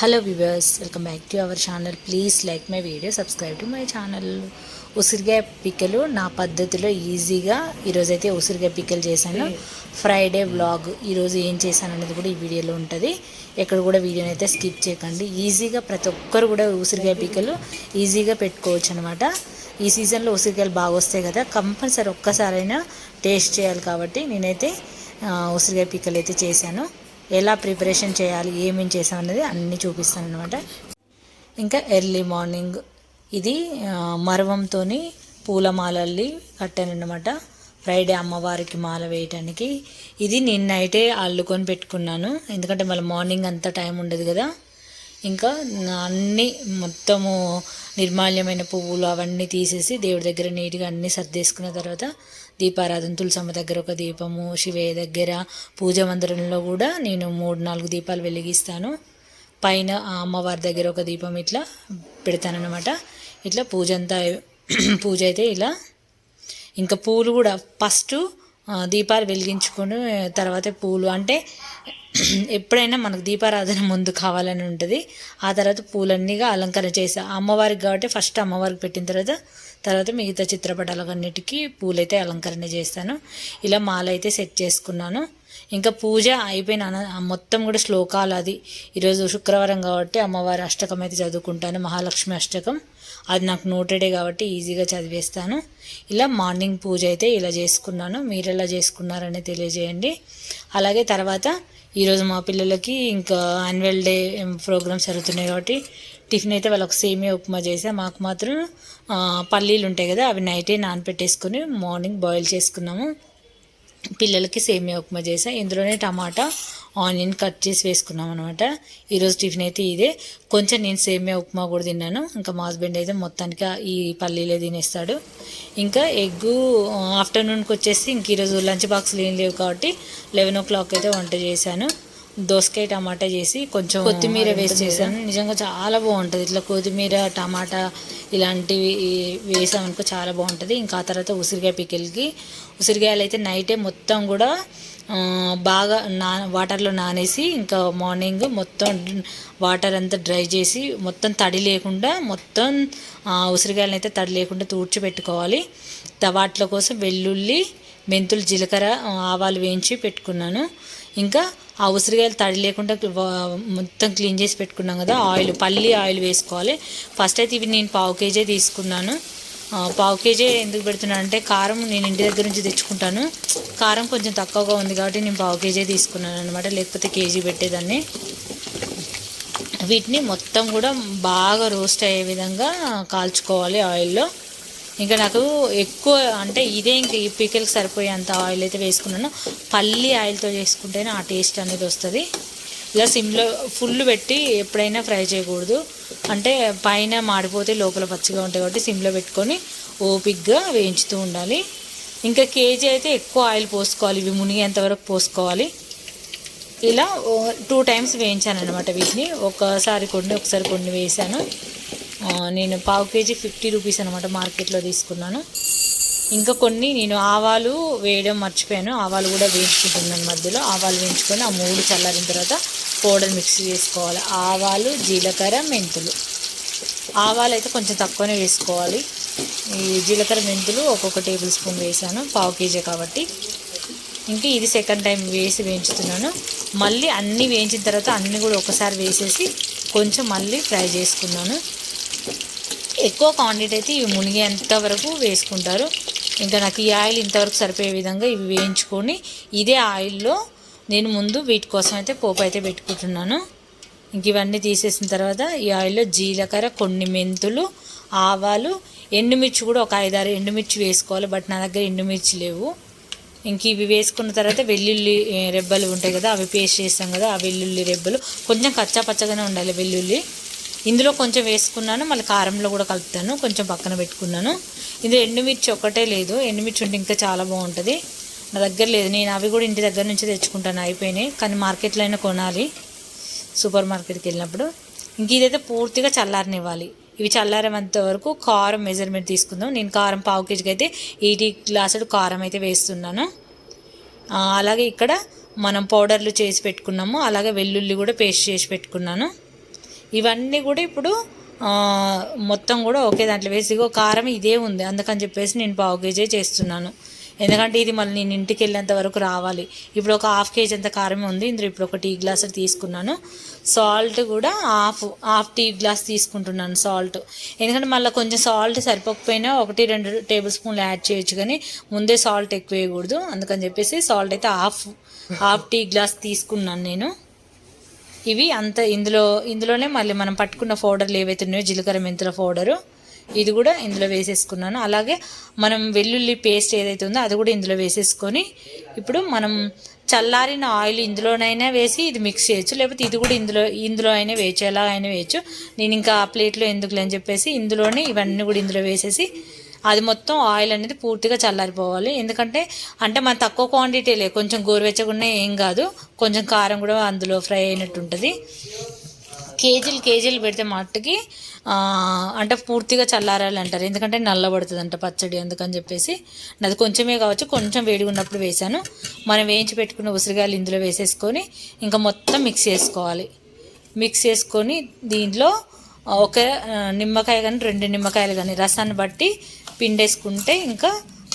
Hello viewers welcome back to our channel please like my video subscribe to my channel ఉసిరికాయ పిక్కలు నా పద్ధతిలో ఈజీగా ఈరోజైతే ఉసిరికాయ పిక్కలు చేశాను. ఫ్రైడే వ్లాగ్ ఈరోజు ఏం చేశాను అనేది కూడా ఈ వీడియోలో ఉంటుంది. ఎక్కడ కూడా వీడియోని అయితే స్కిప్ చేయకండి. ఈజీగా ప్రతి ఒక్కరు కూడా ఉసిరికాయ పిక్కలు ఈజీగా పెట్టుకోవచ్చు అనమాట ఈ సీజన్లో ఉసిరికాయలు బాగా వస్తాయి కదా కంపల్సరీ ఒక్కసారైనా టేస్ట్ చేయాలి కాబట్టి నేనైతే ఉసిరికాయ పిక్కలు అయితే చేశాను. ఎలా ప్రిపరేషన్ చేయాలి ఏమేమి చేసాం అనేది అన్నీ చూపిస్తాను అనమాట ఇంకా ఎర్లీ మార్నింగ్ ఇది మరవంతో పూలమాలల్ని కట్టాను అనమాట ఫ్రైడే అమ్మవారికి మాల వేయటానికి. ఇది నేను అల్లుకొని పెట్టుకున్నాను. ఎందుకంటే మళ్ళీ మార్నింగ్ అంత టైం ఉండదు కదా. ఇంకా అన్నీ మొత్తము నిర్మాల్యమైన పువ్వులు అవన్నీ తీసేసి దేవుడి దగ్గర నీట్గా అన్నీ సర్దేసుకున్న తర్వాత దీపారాధన తులసమ్మ దగ్గర ఒక దీపము శివయ్య దగ్గర పూజ మందిరంలో కూడా నేను మూడు నాలుగు దీపాలు వెలిగిస్తాను. పైన అమ్మవారి దగ్గర ఒక దీపం ఇట్లా పెడతానమాట ఇట్లా పూజ అంతా పూజ అయితే ఇలా. ఇంకా పూలు కూడా ఫస్ట్ దీపాలు వెలిగించుకొని తర్వాత పూలు. అంటే ఎప్పుడైనా మనకు దీపారాధన ముందు కావాలని ఉంటుంది. ఆ తర్వాత పూలన్నీగా అలంకరణ చేసా అమ్మవారికి కాబట్టి ఫస్ట్ అమ్మవారికి పెట్టిన తర్వాత తర్వాత మిగతా చిత్రపటాలన్నిటికీ పూలైతే అలంకరణ చేస్తాను. ఇలా మాల అయితే సెట్ చేసుకున్నాను. ఇంకా పూజ అయిపోయిన మొత్తం కూడా శ్లోకాలు అది. ఈరోజు శుక్రవారం కాబట్టి అమ్మవారి అష్టకం అయితే చదువుకుంటాను. మహాలక్ష్మి అష్టకం. అది నాకు నోటెడే కాబట్టి ఈజీగా చదివేస్తాను. ఇలా మార్నింగ్ పూజ అయితే ఇలా చేసుకున్నాను. మీరు ఎలా చేసుకున్నారని తెలియజేయండి. అలాగే తర్వాత ఈరోజు మా పిల్లలకి ఇంకా యాన్యువల్ డే ప్రోగ్రామ్స్ జరుగుతున్నాయి కాబట్టి టిఫిన్ అయితే వాళ్ళకి సేమియా ఉప్మా చేసా మాకు మాత్రం పల్లీలు ఉంటాయి కదా అవి నైటే నానపెట్టేసుకొని మార్నింగ్ బాయిల్ చేసుకున్నాము. పిల్లలకి సేమియా ఉప్మా చేసా. ఇందులోనే టమాటా ఆనియన్ కట్ చేసి వేసుకున్నాం అనమాట ఈరోజు టిఫిన్ అయితే ఇదే. కొంచెం నేను సేమియా ఉప్మా కూడా తిన్నాను. ఇంకా మా హస్బెండ్ అయితే మొత్తానికి ఈ పల్లీలే తినేస్తాడు. ఇంకా ఎగ్గు ఆఫ్టర్నూన్కి వచ్చేసి ఇంక ఈరోజు లంచ్ బాక్స్లు ఏం లేవు కాబట్టి లెవెన్ ఓ క్లాక్ అయితే వంట చేశాను. దోసకాయ టమాటా చేసి కొంచెం కొత్తిమీర వేసి చేశాను. నిజంగా చాలా బాగుంటుంది. ఇట్లా కొత్తిమీర టమాటా ఇలాంటివి వేసామనుకో చాలా బాగుంటుంది. ఇంకా ఆ తర్వాత ఉసిరికాయ పికిల్కి. ఉసిరికాయలు అయితే నైటే మొత్తం కూడా బాగా నా వాటర్లో నానేసి ఇంకా మార్నింగ్ మొత్తం వాటర్ అంతా డ్రై చేసి మొత్తం తడి లేకుండా మొత్తం ఉసిరికాయలను అయితే తడి లేకుండా తూడ్చి పెట్టుకోవాలి వాటిల కోసం వెల్లుల్లి మెంతులు జీలకర్ర ఆవాలు వేయించి పెట్టుకున్నాను. ఇంకా ఆ ఉసిరికాయలు తడి లేకుండా మొత్తం క్లీన్ చేసి పెట్టుకున్నాం కదా ఆయిల్ పల్లి ఆయిల్ వేసుకోవాలి. ఫస్ట్ అయితే ఇవి నేను పావు కేజీ తీసుకున్నాను. పావు కేజీ ఎందుకు పెడుతున్నాను అంటే కారం నేను ఇంటి దగ్గర నుంచి తెచ్చుకుంటాను. కారం కొంచెం తక్కువగా ఉంది కాబట్టి నేను పావు కేజీ తీసుకున్నాను అనమాట లేకపోతే కేజీ పెట్టేదాన్ని. వీటిని మొత్తం కూడా బాగా రోస్ట్ అయ్యే విధంగా కాల్చుకోవాలి ఆయిల్లో. ఇంకా నాకు ఎక్కువ అంటే ఇదే ఇంకా ఈ పికిల్కి సరిపోయేంత ఆయిల్ అయితే వేసుకున్నాను. పల్లి ఆయిల్తో చేసుకుంటేనే ఆ టేస్ట్ అనేది వస్తుంది. ఇలా సిమ్లో ఫుల్ పెట్టి ఎప్పుడైనా ఫ్రై చేయకూడదు. అంటే పైన మాడిపోతే లోపల పచ్చిగా ఉంటాయి కాబట్టి సిమ్లో పెట్టుకొని ఓపిక్గా వేయించుతూ ఉండాలి. ఇంకా కేజీ అయితే ఎక్కువ ఆయిల్ పోసుకోవాలి ఇవి మునిగేంత వరకు పోసుకోవాలి. ఇలా టూ టైమ్స్ వేయించాను అనమాట వీటిని. ఒకసారి కొన్ని ఒకసారి కొన్ని వేసాను నేను పావు కేజీ ఫిఫ్టీ రూపీస్ అనమాట మార్కెట్లో తీసుకున్నాను. ఇంకా కొన్ని నేను ఆవాలు వేయడం మర్చిపోయాను. ఆవాలు కూడా వేయించుకుంటున్నాను మధ్యలో. ఆవాలు వేయించుకొని ఆ మూడు చల్లారిన తర్వాత పౌడర్ మిక్స్ చేసుకోవాలి. ఆవాలు జీలకర్ర మెంతులు. ఆవాలు అయితే కొంచెం తక్కువనే వేసుకోవాలి. ఈ జీలకర్ర మెంతులు ఒక్కొక్క టేబుల్ స్పూన్ వేసాను. పావు కేజీ కాబట్టి. ఇంకా ఇది సెకండ్ టైం వేసి వేయించుతున్నాను. మళ్ళీ అన్నీ వేయించిన తర్వాత అన్నీ కూడా ఒకసారి వేసేసి కొంచెం మళ్ళీ ఫ్రై చేసుకున్నాను. ఎక్కువ క్వాంటిటీ అయితే ఇవి మునిగేంత వరకు వేసుకుంటారు. ఇంకా నాకు ఈ ఆయిల్ ఇంతవరకు సరిపోయే విధంగా ఇవి వేయించుకొని ఇదే ఆయిల్లో నేను ముందు వీటి కోసం అయితే పోపు అయితే పెట్టుకుంటున్నాను. ఇంక ఇవన్నీ తీసేసిన తర్వాత ఈ ఆయిల్లో జీలకర్ర కొన్ని మెంతులు ఆవాలు ఎండుమిర్చి కూడా ఒక ఐదారు ఎండుమిర్చి వేసుకోవాలి బట్ నా దగ్గర ఎండుమిర్చి లేవు. ఇంక ఇవి వేసుకున్న తర్వాత వెల్లుల్లి రెబ్బలు ఉంటాయి కదా అవి పేస్ట్ చేస్తాం కదా ఆ వెల్లుల్లి రెబ్బలు. కొంచెం కచ్చా పచ్చగానే ఉండాలి వెల్లుల్లి. ఇందులో కొంచెం వేసుకున్నాను మళ్ళీ కారంలో కూడా కలుపుతాను కొంచెం పక్కన పెట్టుకున్నాను. ఇందులో ఎండుమిర్చి ఒక్కటే లేదు ఎండుమిర్చి ఉంటే ఇంకా చాలా బాగుంటుంది. నా దగ్గర లేదు. నేను అవి కూడా ఇంటి దగ్గర నుంచి తెచ్చుకుంటాను. అయిపోయినాయి. కానీ మార్కెట్లో అయినా కొనాలి. సూపర్ మార్కెట్కి వెళ్ళినప్పుడు. ఇంక ఇదైతే పూర్తిగా చల్లారనివ్వాలి. ఇవి చల్లారేంత వరకు కారం మెజర్మెంట్ తీసుకుందాం. నేను కారం పావు కేజీకి అయితే ఎయిటీ గ్లాసుడు కారం అయితే వేస్తున్నాను. అలాగే ఇక్కడ మనం పౌడర్లు చేసి పెట్టుకున్నాము. అలాగే వెల్లుల్లి కూడా పేస్ట్ చేసి పెట్టుకున్నాను. ఇవన్నీ కూడా ఇప్పుడు మొత్తం కూడా ఒకే దాంట్లో వేసి కారం ఇదే ఉంది. అందుకని చెప్పేసి నేను పావు కేజీ చేస్తున్నాను. ఎందుకంటే ఇది మళ్ళీ నేను ఇంటికి వెళ్ళేంత వరకు రావాలి. ఇప్పుడు ఒక హాఫ్ కేజీ అంత కారం ఉంది. ఇందులో ఇప్పుడు ఒక టీ గ్లాస్ తీసుకున్నాను. సాల్ట్ కూడా హాఫ్ హాఫ్ టీ గ్లాస్ తీసుకుంటున్నాను సాల్ట్. ఎందుకంటే మళ్ళీ కొంచెం సాల్ట్ సరిపోకపోయినా ఒకటి రెండు టేబుల్ స్పూన్లు యాడ్ చేయొచ్చు కానీ ముందే సాల్ట్ ఎక్కువ వేయకూడదు. అందుకని చెప్పేసి సాల్ట్ అయితే హాఫ్ హాఫ్ టీ గ్లాస్ తీసుకున్నాను నేను. ఇవి అంత ఇందులో ఇందులోనే మళ్ళీ మనం పట్టుకున్న పౌడర్లు ఏవైతే ఉన్నాయో జీలకర్ర మెంతుల పౌడరు ఇది కూడా ఇందులో వేసేసుకున్నాను. అలాగే మనం వెల్లుల్లి పేస్ట్ ఏదైతే ఉందో అది కూడా ఇందులో వేసేసుకొని ఇప్పుడు మనం చల్లారిన ఆయిల్ ఇందులోనైనా వేసి ఇది మిక్స్ చేయొచ్చు. లేకపోతే ఇది కూడా ఇందులో ఇందులో అయినా వేయచ్చు ఎలా అయినా వేయచ్చు. నేను ఇంకా ఆ ప్లేట్లో ఎందుకులే అని చెప్పేసి ఇందులోనే ఇవన్నీ కూడా ఇందులో వేసేసి అది మొత్తం ఆయిల్ అనేది పూర్తిగా చల్లారిపోవాలి. ఎందుకంటే అంటే మన తక్కువ క్వాంటిటీలే కొంచెం గోరువెచ్చకుండా ఏం కాదు. కొంచెం కారం కూడా అందులో ఫ్రై అయినట్టు ఉంటుంది. కేజీలు కేజీలు పెడితే మట్టుకి అంటే పూర్తిగా చల్లారాలి అంటారు ఎందుకంటే నల్లబడుతుంది అంట పచ్చడి అందుకని చెప్పేసి. అది కొంచెమే కావచ్చు కొంచెం వేడిగా ఉన్నప్పుడు వేసాను మనం వేయించి పెట్టుకున్న ఉసిరికాయలు ఇందులో వేసేసుకొని ఇంకా మొత్తం మిక్స్ చేసుకోవాలి. మిక్స్ చేసుకొని దీంట్లో ఒక నిమ్మకాయ కానీ రెండు నిమ్మకాయలు కానీ రసాన్ని బట్టి పిండేసుకుంటే ఇంకా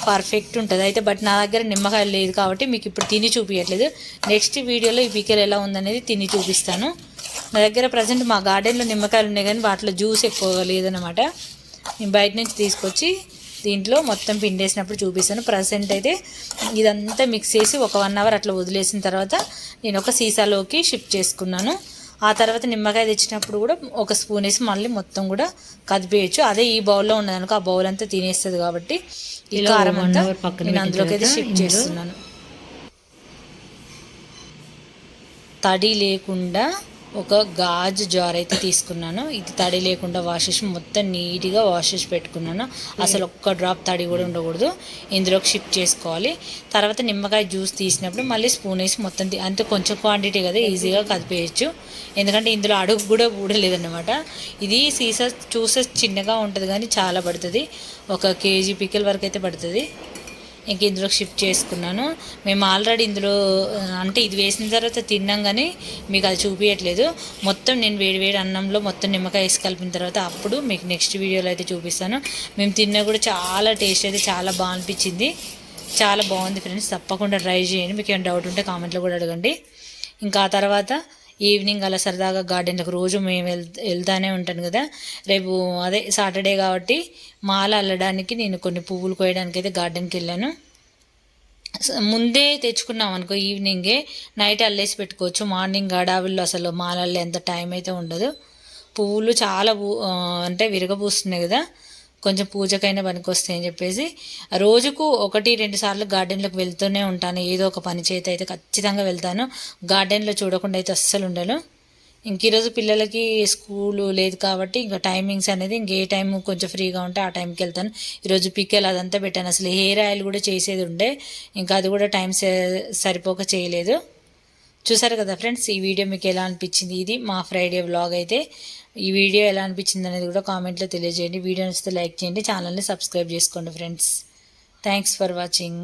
పర్ఫెక్ట్ ఉంటుంది. అయితే బట్ నా దగ్గర నిమ్మకాయలు లేదు కాబట్టి మీకు ఇప్పుడు తిని చూపించట్లేదు నెక్స్ట్ వీడియోలో ఈ పికెల్ ఎలా ఉందనేది తిని చూపిస్తాను. నా దగ్గర ప్రజెంట్ మా గార్డెన్లో నిమ్మకాయలు ఉన్నాయి కానీ వాటిలో జ్యూస్ ఎక్కువగా లేదనమాట నేను బయట నుంచి తీసుకొచ్చి దీంట్లో మొత్తం పిండేసినప్పుడు చూపిస్తాను. ప్రజెంట్ అయితే ఇదంతా మిక్స్ చేసి ఒక వన్ అవర్ అట్లా వదిలేసిన తర్వాత నేను ఒక సీసాలోకి షిఫ్ట్ చేసుకున్నాను. ఆ తర్వాత నిమ్మకాయ తెచ్చినప్పుడు కూడా ఒక స్పూన్ వేసి మళ్ళీ మొత్తం కూడా కదిపేయచ్చు. అదే ఈ బౌల్లో ఉన్నదనుకో ఆ బౌల్ అంతా తినేస్తుంది కాబట్టి ఈ ఇలా కారం అంతా నేను అందులోకి అయితే షిఫ్ట్ చేస్తున్నాను తడి లేకుండా ఒక గాజు జార్ అయితే తీసుకున్నాను. ఇది తడి లేకుండా వాష్ చేసి మొత్తం నీట్గా వాష్ చేసి పెట్టుకున్నాను. అసలు ఒక్క డ్రాప్ తడి కూడా ఉండకూడదు. ఇందులోకి షిఫ్ట్ చేసుకోవాలి. తర్వాత నిమ్మకాయ జ్యూస్ తీసినప్పుడు మళ్ళీ స్పూన్ వేసి మొత్తం తీ- అంతే కొంచెం క్వాంటిటీ కదా ఈజీగా కదిపేయచ్చు ఎందుకంటే ఇందులో అడుగు కూడా ఊడలేదన్నమాట. ఇది సీసా చూసే చిన్నగా ఉంటుంది కానీ చాలా పడుతుంది. ఒక కేజీ పికిల్ వరకు అయితే పడుతుంది. ఇందులో షిఫ్ట్ చేసుకున్నాను. మేము ఆల్రెడీ ఇందులో అంటే ఇది వేసిన తర్వాత తిన్నాం కానీ మీకు అది చూపించట్లేదు మొత్తం నేను వేడి వేడి అన్నంలో మొత్తం నిమ్మకాయ వేసి కలిపిన తర్వాత అప్పుడు మీకు నెక్స్ట్ వీడియోలో అయితే చూపిస్తాను. మేము తిన్నా కూడా చాలా టేస్ట్ అయితే చాలా బాగా అనిపించింది. చాలా బాగుంది ఫ్రెండ్స్ తప్పకుండా ట్రై చేయండి. మీకు ఏమైనా డౌట్ ఉంటే కామెంట్లో కూడా అడగండి. ఇంకా ఆ తర్వాత ఈవినింగ్ అలా సరదాగా గార్డెన్లకు రోజు మేము వెళ్ వెళ్తానే ఉంటాను కదా. రేపు అదే సాటర్డే కాబట్టి మాల అల్లడానికి నేను కొన్ని పువ్వులు కోయడానికి అయితే గార్డెన్కి వెళ్ళాను. ముందే తెచ్చుకున్నాం అనుకో ఈవినింగే. నైట్ అల్లేసి పెట్టుకోవచ్చు. మార్నింగ్ గడావిల్లో అసలు మాల ఎంత టైం అయితే ఉండదు. పువ్వులు చాలా పూ- అంటే విరగబూస్తున్నాయి కదా. కొంచెం పూజకైనా పనికి అని చెప్పేసి రోజుకు ఒకటి రెండు సార్లు గార్డెన్లోకి వెళ్తూనే ఉంటాను. ఏదో ఒక పని చేతి అయితే ఖచ్చితంగా వెళ్తాను. గార్డెన్లో చూడకుండా అయితే అస్సలు ఉండను. ఇంక ఈరోజు పిల్లలకి స్కూలు లేదు కాబట్టి ఇంకా టైమింగ్స్ అనేది ఇంకే టైం కొంచెం ఫ్రీగా ఉంటే ఆ టైంకి వెళ్తాను. ఈరోజు పిక్కలు అదంతా పెట్టాను. అసలు హెయిర్ ఆయిల్ కూడా చేసేది ఉండే. ఇంకా అది కూడా టైం స- సరిపోక చేయలేదు. చూసారు కదా ఫ్రెండ్స్ ఈ వీడియో మీకు ఎలా అనిపించింది? ఇది మా ఫ్రైడే వ్లాగ్ అయితే. ఈ వీడియో ఎలా అనిపించింది అనేది కూడా కామెంట్లో తెలియజేయండి. వీడియో నచ్చితే లైక్ చేయండి. ఛానల్ని సబ్స్క్రైబ్ చేసుకోండి ఫ్రెండ్స్. Thanks for watching